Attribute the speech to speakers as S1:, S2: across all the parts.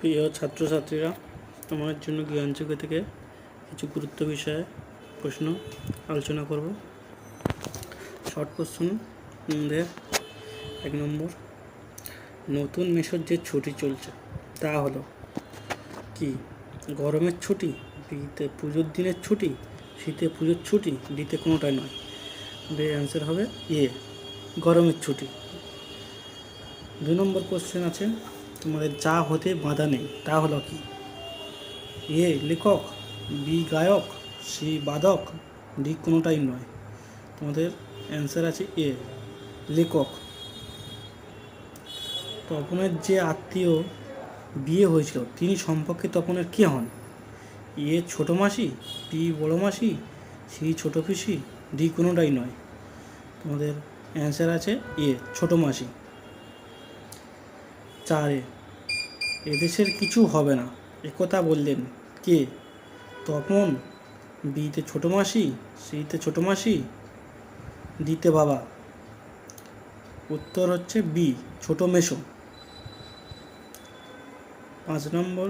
S1: প্রিয় ছাত্রছাত্রীরা তোমার জন্য জ্ঞানযোগ্য থেকে কিছু গুরুত্ব বিষয়ে প্রশ্ন আলোচনা করব। শর্ট কোশ্চেন আমাদের এক নম্বর, নতুন মেশর যে ছুটি চলছে, তা হলো কি? গরমের ছুটি বিতে পুজোর দিনের ছুটি, শীতে পুজোর ছুটি, দিতে কোনোটাই নয়। অ্যান্সার হবে এ গরমের ছুটি। দুই নম্বর কোশ্চেন আছে তোমাদের যা হতে বাধা নেই, তা হলো কি? এ লেখক, বি গায়ক, সি বাদক, ডি কোনোটাই নয়। তোমাদের অ্যান্সার আছে এ, লেখক। তপনের যে আত্মীয় বিয়ে হয়েছিল, তিনি সম্পর্কে তপনের কে হন? এ ছোট মাসি পি বড় মাসি, সি ছোট পিসি, ডি কোনোটাই নয়। তোমাদের অ্যান্সার আছে এ, ছোট মাসি। চারে এদেশের কিছু হবে না। একথা বললেন। কে? তপন? বিতে ছোট মাসি? সিতে ছোট মাসি? দিতে বাবা। উত্তর হচ্ছে বি, ছোট মেশো পাঁচ নম্বর,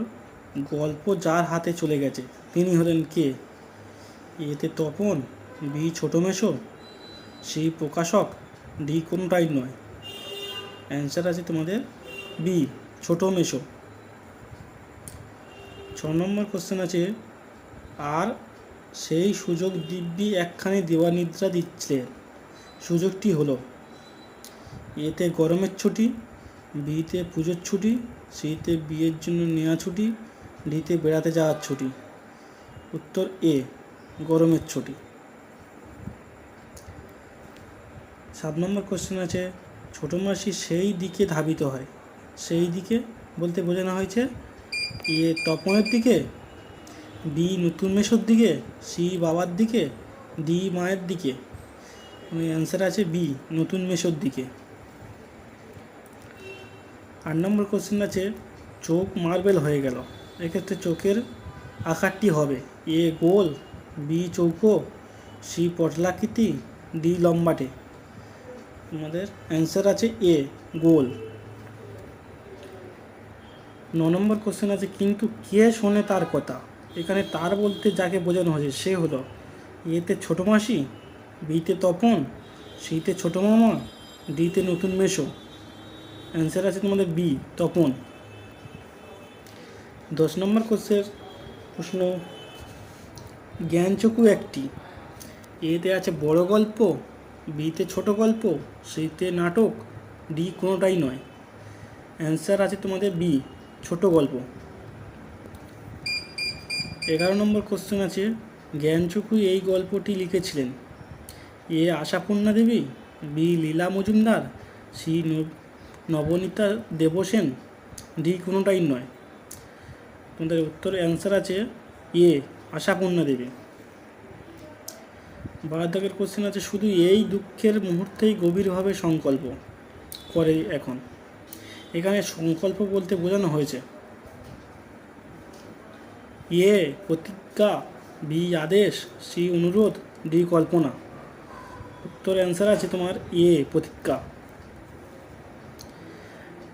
S1: গল্প যার হাতে চলে গেছে, তিনি হলেন কে? এতে তপন, বি, ছোট মেশো সি, প্রকাশক? ডি, কোনোটাই নয়। অ্যান্সার আছে তোমাদের। বি, ছোট মেশো। ছ নম্বর কোশ্চেন আছে, আর সেই সুযোগ দিব্যি একখানি দেওয়ানিদ্রা দিচ্ছিলেন সুযোগটি হলো, এতে গরমের ছুটি, বিতে পুজোর ছুটি, সিতে বিয়ের জন্য নেওয়া ছুটি, ডিতে বেড়াতে যাওয়ার ছুটি। উত্তর এ, গরমের ছুটি। সাত নম্বর কোশ্চেন আছে, ছোটো মাসি সেই দিকে ধাবিত হয়। সেই দিকে বলতে বোঝানো হয়েছে এ তপনের দিকে বি নতুন মেশোর দিকে সি বাবার দিকে ডি মায়ের দিকে। অ্যান্সার আছে বি নতুন মেশোর দিকে। আট নম্বর কোশ্চেন আছে, চোখ মার্বেল হয়ে গেল। এক্ষেত্রে চোখের আকারটি হবে এ গোল বি চৌকো সি পটলাকৃতি ডি লম্বাটে। আমাদের অ্যান্সার আছে এ গোল। ন নম্বর কোশ্চেন আছে, কিন্তু কে শোনে তার কথা? এখানে তার বলতে যাকে বোঝানো হয়েছে, সে হলো এতে ছোটো মাসি, বিতে তপন, সিতে ছোটো মামা, ডিতে নতুন মেশো অ্যান্সার আছে তোমাদের বি, তপন। দশ নম্বর কোশ্চেন প্রশ্ন জ্ঞানচকু একটি। এতে আছে বড় গল্প, বিতে ছোট গল্প, সিতে নাটক, ডি কোনোটাই নয়। অ্যান্সার আছে তোমাদের বি ছোট গল্প। এগারো নম্বর কোশ্চেন আছে জ্ঞানচকু এই গল্পটি লিখেছিলেন। A Ashapurna Devi, B Leela Majumdar, C Naba- Nabaneeta Debsen, D কোনোটাই নয়। তোমাদের উত্তর অ্যান্সার আছে, এ আশাপূর্ণা দেবী। বারাদাকের কোশ্চেন আছে, শুধু এই দুঃখের মুহূর্তেই গভীরভাবে সংকল্প করে এখন। এখানে সংকল্প বলতে বোঝানো হয়েছে। এ প্রতিজ্ঞা, বি আদেশ, সি অনুরোধ, ডি কল্পনা। উত্তর অ্যান্সার আছে তোমার এ প্রতিজ্ঞা।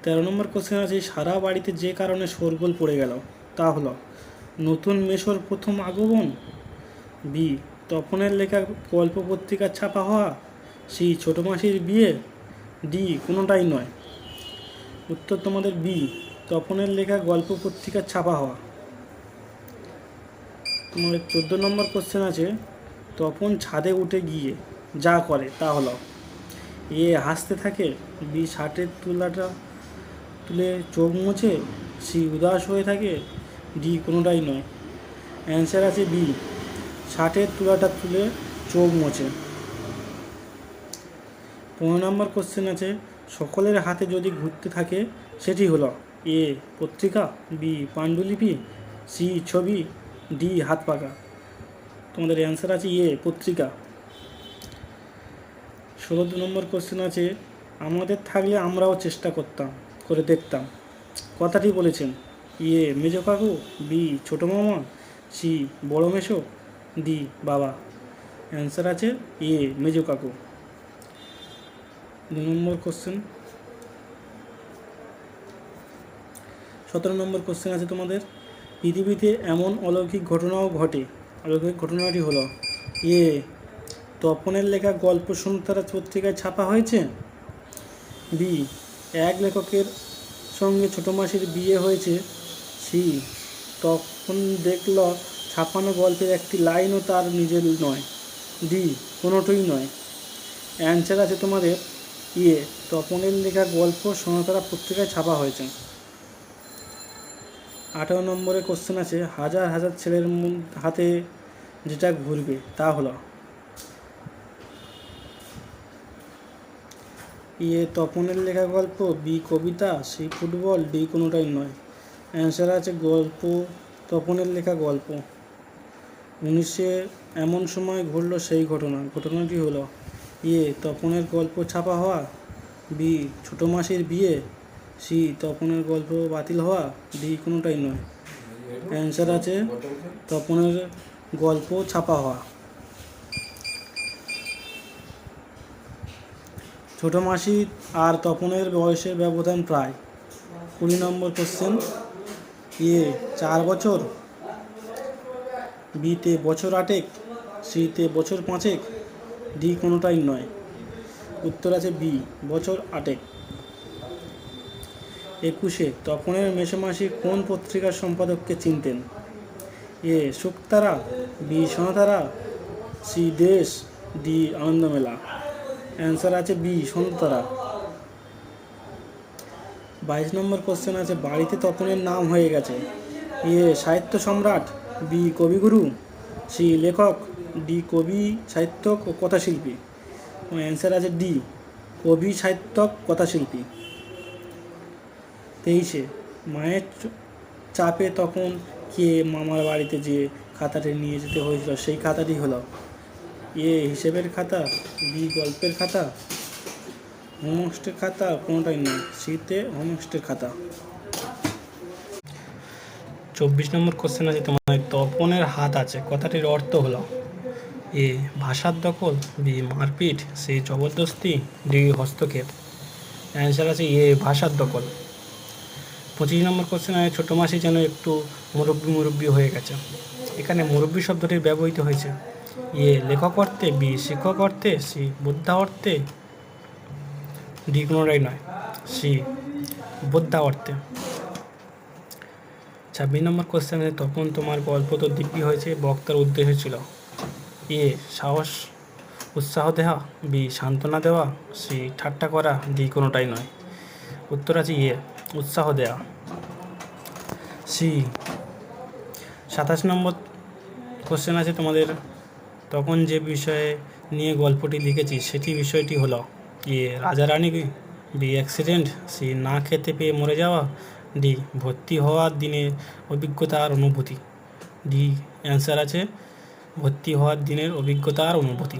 S1: তেরো নম্বর কোশ্চেন আছে, সারা বাড়িতে যে কারণে শোরগোল পড়ে গেল, তা হলো, নতুন মেশোর প্রথম আগমন? বি, তপনের লেখা গল্প পত্রিকার ছাপা হওয়া? সি, ছোটো মাসির বিয়ে? ডি, কোনোটাই নয়। উত্তর তোমাদের বি, তপনের লেখা গল্প পত্রিকার ছাপা হওয়া। তোমাদের চোদ্দ নম্বর কোশ্চেন আছে, তপন ছাদে উঠে গিয়ে যা করে তা হলো। এ হাসতে থাকে, বি শার্টের তুলাটা তুলে চোখ মুছে, সি উদাস হয়ে থাকে, ডি কোনোটাই নয়। অ্যান্সার আছে বি, শার্টের তুলাটা তুলে চোখ মোছে। পনেরো নম্বর কোশ্চেন আছে সকলের হাতে যদি ঘুরতে থাকে, সেটি হলো এ পত্রিকা, বি পাণ্ডুলিপি, সি ছবি, ডি হাত পাকা তোমাদের অ্যান্সার আছে এ পত্রিকা। ষোলো দু নম্বর কোশ্চেন আছে, আমাদের থাকলে আমরাও চেষ্টা করতাম, করে দেখতাম। কথাটি বলেছেন ইয়ে মেজো কাকু, বি ছোটো মামা, সি বড় মেশো দি বাবা। অ্যান্সার আছে এ মেজো কাকু। দু নম্বর কোশ্চেন সতেরো নম্বর কোশ্চেন আছে তোমাদের। পৃথিবীতে এমন অলৌকিক ঘটনাও ঘটে। অলৌকিক ঘটনাটি হলো, এ, তপনের লেখা গল্প সুন্দরা পত্রিকায় ছাপা হয়েছে? বি, এক লেখকের সঙ্গে ছোটো মাসির বিয়ে হয়েছে। সি তখন দেখল ছাপানো গল্পের একটি লাইনও তার নিজের নয়। ডি, কোনোটাই নয়। অ্যান্সার আছে তোমাদের ইয়ে তপনের লেখা গল্প সোনাতারা পত্রিকায় ছাপা হয়েছে। আঠারো নম্বরে কোশ্চেন আছে, হাজার হাজার ছেলের হাতে যেটা ঘুরবে, তা হলো। ইয়ে তপনের লেখা গল্প, বি কবিতা, সি ফুটবল, ডি কোনোটাই নয়। অ্যান্সার আছে গল্প, তপনের লেখা গল্প। উনিশে এমন সময় ঘটলো সেই ঘটনা, ঘটনাটি হলো ইয়ে তপনের গল্প ছাপা হওয়া, বি ছোটো মাসির বিয়ে, সি তপনের গল্প বাতিল হওয়া, ডি কোনোটাই নয়। অ্যান্সার আছে, তপনের গল্প ছাপা হওয়া। ছোটো মাসি আর তপনের বয়সের ব্যবধান প্রায় কুড়ি নম্বর কোশ্চেন এ চার বছর বিতে বছর আটেক সিতে বছর পাঁচেক। ডি কোনোটাই নয়। উত্তর আছে বি, বছর আটেক। একুশে, তপনের মেসোমাসি কোন পত্রিকার সম্পাদককে চিনতেন? A Shuktara B, Sonatara, C, Desh, D, Anandamela. Answer আছে বি সোনাতারা বাইশ নম্বর কোশ্চেন আছে, বাড়িতে তপনের নাম হয়ে গেছে। এ, সাহিত্য সম্রাট, বি, কবিগুরু, সি, লেখক ডি, কবি, সাহিত্যক ও কথাশিল্পী। অ্যান্সার আছে ডি, কবি, সাহিত্যক, কথাশিল্পী। তেইশে, মায়ের চাপে তখন কে মামার বাড়িতে যে খাতাটি নিয়ে যেতে হয়েছিল, সেই খাতাটি হলো এ হিসেবের খাতা, বি গল্পের খাতা, হোমস্টের খাতা কোনোটাই নয় শীতে হোমস্টের খাতা। চব্বিশ নম্বর কোশ্চেন আছে, তোমার তপনের হাত আছে, কথাটির অর্থ হলো এ ভাষার দখল, বি মারপিট, সি জবরদস্তি, ডি হস্তক্ষেপ। অ্যান্সার আছে এ ভাষার দখল। পঁচিশ নম্বর কোশ্চেন আছে ছোটো মাসি যেন একটু মুরব্বী মুরব্বি হয়ে গেছে। এখানে মুরব্বী শব্দটি ব্যবহৃত হয়েছে। এ লেখক অর্থে, বি শিক্ষক অর্থে, সি বুদ্ধা অর্থে, ডি কোনোটাই নয়, সি বুদ্ধা অর্থে। ছাব্বিশ নম্বর কোশ্চেনে তখন তোমার গল্প তো দিব্যি হয়েছে, বক্তার উদ্দেশ্য ছিল। এ সাহস, উৎসাহ দেওয়া বি সান্ত্বনা দেওয়া, সি ঠাট্টা করা, ডি কোনোটাই নয়। উত্তর আছে এ, উৎসাহ দেওয়া সি, সাতাশ নম্বর কোশ্চেন আছে তোমাদের। তখন যে বিষয়ে নিয়ে গল্পটি লিখেছি, সেটি বিষয়টি হলো, এ রাজা রানী, বি অ্যাক্সিডেন্ট, সি না খেতে পেয়ে মরে যাওয়া, ডি ভর্তি হওয়ার দিনে অভিজ্ঞতা আর অনুভূতি। ডি অ্যান্সার আছে ভর্তি হওয়ার দিনের অভিজ্ঞতা আর অনুভূতি।